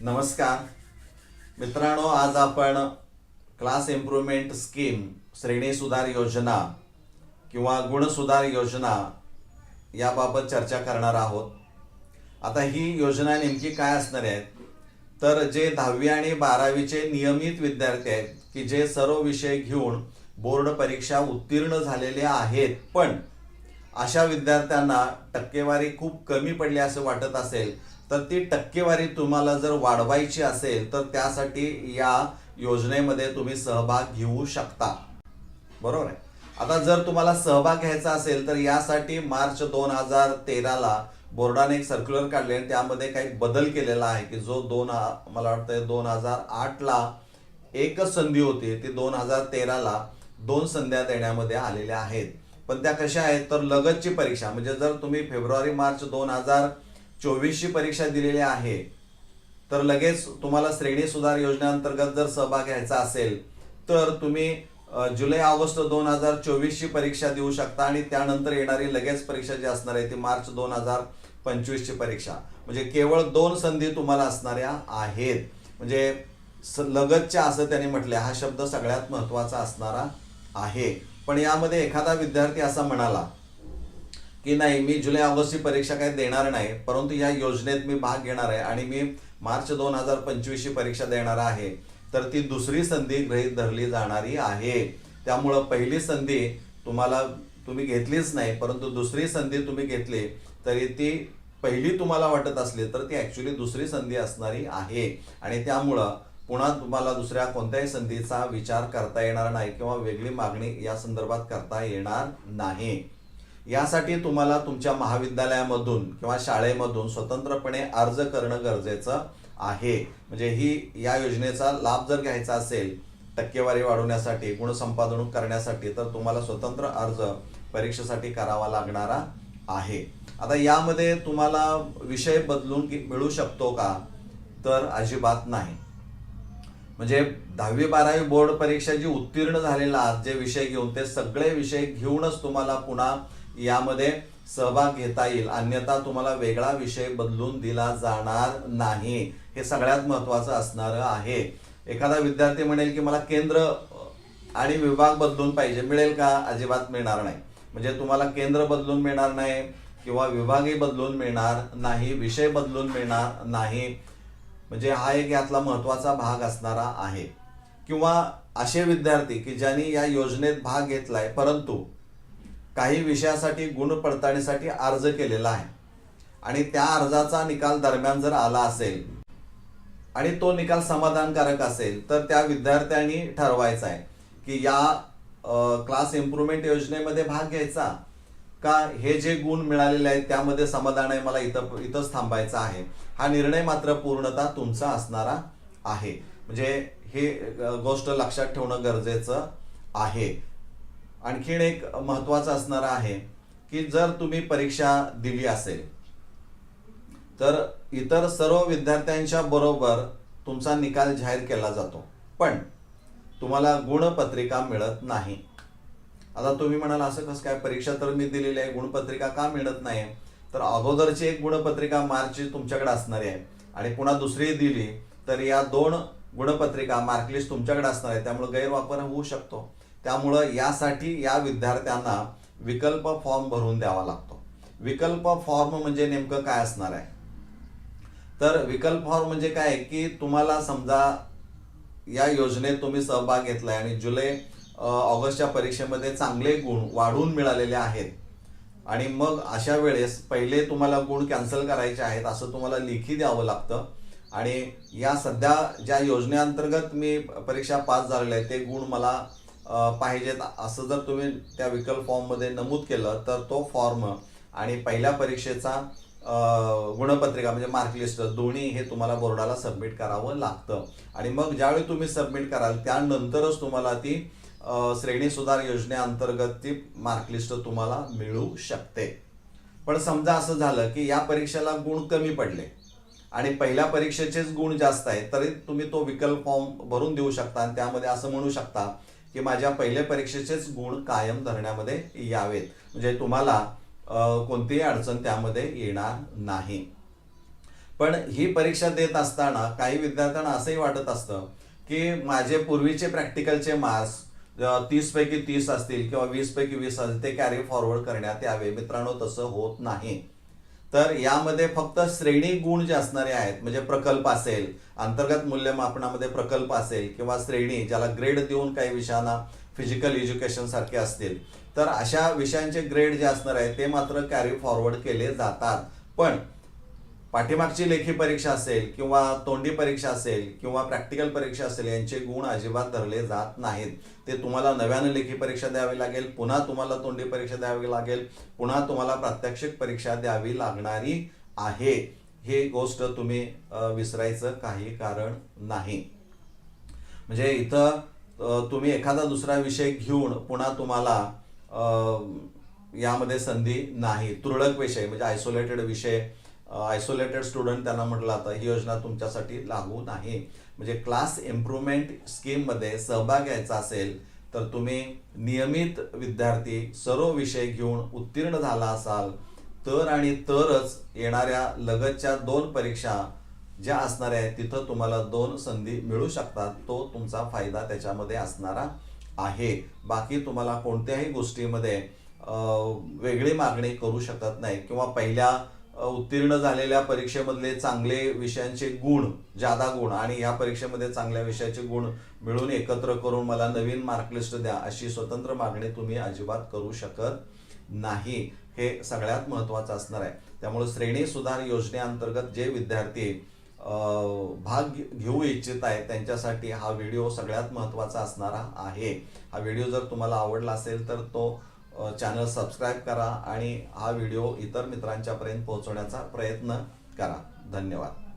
नमस्कार. मित्रांनो आज आपण क्लास इम्प्रूव्हमेंट स्कीम श्रेणी सुधार योजना किंवा गुणसुधार योजना याबाबत चर्चा करणार आहोत. आता ही योजना नेमकी काय असणार आहे तर जे दहावी आणि बारावीचे नियमित विद्यार्थी आहेत की जे सर्व विषय घेऊन बोर्ड परीक्षा उत्तीर्ण झालेले आहेत पण अशा विद्यार्थ्यांना टक्केवारी खूप कमी पडली असं वाटत असेल तर ती टक्केवारी तुम्हाला जर वाढवायची असेल तर त्यासाठी या योजनेमध्ये तुम्ही सहभाग घेऊ शकता. बरोबर आहे? आता जर तुम्हाला सहभाग घ्यायचा असेल तर यासाठी मार्च दोन हजार तेराला बोर्डाने एक सर्क्युलर काढले आणि त्यामध्ये काही बदल केलेला आहे की जो दोन मला वाटतं दोन हजार आठला एकच संधी होती ती दोन हजार तेराला दोन संध्या देण्यामध्ये आलेल्या आहेत. पण त्या कशा आहेत? तर लगतची परीक्षा म्हणजे जर तुम्ही फेब्रुवारी मार्च दोन हजार चोवीसची परीक्षा दिलेली आहे. तर लगेच तुम्हाला श्रेणी सुधार योजनेअंतर्गत जर सहभाग घ्यायचा असेल तर तुम्ही जुलै ऑगस्ट दोन हजार चोवीसची परीक्षा देऊ शकता आणि त्यानंतर येणारी लगेच परीक्षा जी असणार आहे ती मार्च दोन हजार पंचवीसची परीक्षा. म्हणजे केवळ दोन संधी तुम्हाला असणाऱ्या आहेत. म्हणजे स- लगतच्या असं त्यांनी म्हटले हा शब्द सगळ्यात महत्त्वाचा असणारा आहे. पण यामध्ये एखादा विद्यार्थी असा म्हणाला की नाही मी जुलै ऑगस्टची परीक्षा काही देणार नाही परंतु या योजनेत मी भाग घेणार आहे आणि मी मार्च दोन हजार पंचवीसची परीक्षा देणार आहे. तर ती दुसरी संधी गृहीत धरली जाणारी आहे. त्यामुळं पहिली संधी तुम्हाला तुम्ही घेतलीच नाही परंतु दुसरी संधी तुम्ही घेतली तरी ती पहिली तुम्हाला वाटत असली तर ती ॲक्च्युली दुसरी संधी असणारी आहे. आणि त्यामुळं पुन्हा तुम्हाला दुसऱ्या कोणत्याही संधीचा विचार करता येणार नाही किंवा वेगळी मागणी या संदर्भात करता येणार नाही. यासाठी तुम्हाला तुमच्या महाविद्यालयामधून किंवा शाळेमधून स्वतंत्रपणे अर्ज करणं गरजेचं आहे. म्हणजे ही या योजनेचा लाभ जर घ्यायचा असेल टक्केवारी वाढवण्यासाठी गुणसंपादन करण्यासाठी तर तुम्हाला स्वतंत्र अर्ज परीक्षेसाठी करावा लागणारा आहे. आता यामध्ये तुम्हाला विषय बदलून मिळू शकतो का? तर अजिबात नाही. म्हणजे दहावी बारावी बोर्ड परीक्षा जी उत्तीर्ण झालेला आहात जे विषय घेऊन ते सगळे विषय घेऊनच तुम्हाला पुन्हा यामध्ये सहभाग घेता येईल. अन्यथा तुम्हाला वेगळा विषय बदलून दिला जाणार नाही. हे सगळ्यात महत्वाचं असणारं आहे. एखादा विद्यार्थी म्हणेल की मला केंद्र आणि विभाग बदलून पाहिजे. मिळेल का? अजिबात मिळणार नाही. म्हणजे तुम्हाला केंद्र बदलून मिळणार नाही किंवा विभागही बदलून मिळणार नाही विषय बदलून मिळणार नाही. म्हणजे हा एक यातला महत्त्वाचा भाग असणारा आहे. किंवा असे विद्यार्थी की ज्यांनी या योजनेत भाग घेतलाय परंतु काही विषयासाठी गुण पडताळणीसाठी अर्ज केलेला आहे. आणि त्या अर्जाचा निकाल दरम्यान जर आला असेल आणि तो निकाल समाधानकारक असेल तर त्या विद्यार्थ्यांनी ठरवायचा आहे की या क्लास इम्प्रुव्हमेंट योजनेमध्ये भाग घ्यायचा का? हे जे गुण मिळालेले आहेत त्यामध्ये समाधान आहे मला इथं इथंच थांबायचं आहे. हा निर्णय मात्र पूर्णतः तुमचा असणारा आहे. म्हणजे हे गोष्ट लक्षात ठेवणं गरजेचं आहे. आणखीन एक महत्त्वाचं असणार आहे की जर तुम्ही परीक्षा दिली असेल तर इतर सर्व विद्यार्थ्यांच्या बरोबर तुमचा निकाल जाहीर केला जातो. पण तुम्हाला गुणपत्रिका मिळत नाही. आता तुम्ही म्हणाल असं कसं काय? परीक्षा तर मी दिलेली आहे गुणपत्रिका का मिळत नाही? तर अगोदरची एक गुणपत्रिका मार्कची तुमच्याकडे असणारी आहे. आणि पुन्हा दुसरी दिली तर या दोन गुणपत्रिका मार्कलिस्ट तुमच्याकडे असणार आहे. त्यामुळे गैरवापर होऊ शकतो. त्यामुळं यासाठी या विद्यार्थ्यांना विकल्प फॉर्म भरून द्यावा लागतो. विकल्प फॉर्म म्हणजे नेमकं काय असणार आहे? तर विकल्प फॉर्म म्हणजे काय? की तुम्हाला समजा या योजनेत तुम्ही सहभाग घेतलाय आणि जुलै ऑगस्टच्या परीक्षेमध्ये चांगले गुण वाढून मिळालेले आहेत आणि मग अशा वेळेस पहिले तुम्हाला गुण कॅन्सल करायचे आहेत असं तुम्हाला लेखी द्यावं लागतं आणि या सध्या ज्या योजनेअंतर्गत मी परीक्षा पास झालेल्या आहे ते गुण मला पाहिजेत. असं जर तुम्ही त्या विकल्प फॉर्ममध्ये नमूद केलं तर तो फॉर्म आणि पहिल्या परीक्षेचा गुणपत्रिका म्हणजे मार्कलिस्ट दोन्ही हे तुम्हाला बोर्डाला सबमिट करावं लागतं. आणि मग ज्यावेळी तुम्ही सबमिट कराल त्यानंतरच तुम्हाला ती श्रेणी सुधार योजनेअंतर्गत ती मार्कलिस्ट तुम्हाला मिळू शकते. पण समजा असं झालं की या परीक्षेला गुण कमी पडले आणि पहिल्या परीक्षेचेच गुण जास्त आहेत तरी तुम्ही तो विकल्प फॉर्म भरून देऊ शकता आणि त्यामध्ये असं म्हणू शकता की माझ्या पहिल्या परीक्षेचेच गुण कायम धरण्यामध्ये यावेत. म्हणजे तुम्हाला कोणतीही अडचण त्यामध्ये येणार नाही. पण ही परीक्षा देत असताना काही विद्यार्थ्यांना असंही वाटत असतं की माझे पूर्वीचे प्रॅक्टिकलचे मार्क्स तीस पैकी तीस असतील किंवा वीस पैकी वीस असतील ते कॅरी फॉरवर्ड करण्यात यावे. मित्रांनो तसं होत नाही. तर यामध्ये फक्त श्रेणी गुण जे असणारे आहेत म्हणजे प्रकल्प असेल अंतर्गत मूल्यमापनामध्ये प्रकल्प असेल किंवा श्रेणी ज्याला ग्रेड देऊन काही विषयांना फिजिकल एज्युकेशन सारखे असतील तर अशा विषयांचे ग्रेड जे असणार आहे ते मात्र कॅरी फॉरवर्ड केले जातात. पण पाठीमागची लेखी परीक्षा असेल किंवा तोंडी परीक्षा असेल किंवा प्रॅक्टिकल परीक्षा असेल यांचे गुण अजिबात धरले जात नाहीत. ते तुम्हाला नव्यानं लेखी परीक्षा द्यावी लागेल पुन्हा तुम्हाला तोंडी परीक्षा द्यावी लागेल पुन्हा तुम्हाला प्रात्यक्षिक परीक्षा द्यावी लागणारी आहे. हे गोष्ट तुम्ही विसरायचं काही कारण नाही. म्हणजे इथं तुम्ही एखादा दुसरा विषय घेऊन पुन्हा तुम्हाला यामध्ये संधी नाही. तुरळक विषय म्हणजे आयसोलेटेड विषय आयसोलेटेड स्टुडंट त्यांना म्हटलं आता ही योजना तुमच्यासाठी लागू नाही. म्हणजे क्लास इम्प्रुव्हमेंट स्कीममध्ये सहभाग घ्यायचा असेल तर तुम्ही नियमित विद्यार्थी सर्व विषय घेऊन उत्तीर्ण झाला असाल तर आणि तरच येणाऱ्या लगतच्या दोन परीक्षा ज्या असणाऱ्या आहेत तिथं तुम्हाला दोन संधी मिळू शकतात. तो तुमचा फायदा त्याच्यामध्ये असणारा आहे. बाकी तुम्हाला कोणत्याही गोष्टीमध्ये वेगळी मागणी करू शकत नाही. किंवा पहिल्या उत्तीर्ण झालेल्या परीक्षेमधले चांगले विषयांचे गुण जादा गुण आणि या परीक्षेमध्ये चांगल्या विषयाचे गुण मिळून एकत्र करून मला नवीन मार्कलिस्ट द्या अशी स्वतंत्र मागणी तुम्ही अजिबात करू शकत नाही. हे सगळ्यात महत्वाचं असणार आहे. त्यामुळे श्रेणी सुधार योजनेअंतर्गत जे विद्यार्थी भाग घे- घेऊ इच्छित आहे त्यांच्यासाठी हा व्हिडिओ सगळ्यात महत्त्वाचा असणारा आहे. हा व्हिडिओ जर तुम्हाला आवडला असेल तर तो चॅनल सबस्क्राईब करा आणि हा व्हिडिओ इतर मित्रांच्यापर्यंत पोहोचवण्याचा प्रयत्न करा. धन्यवाद.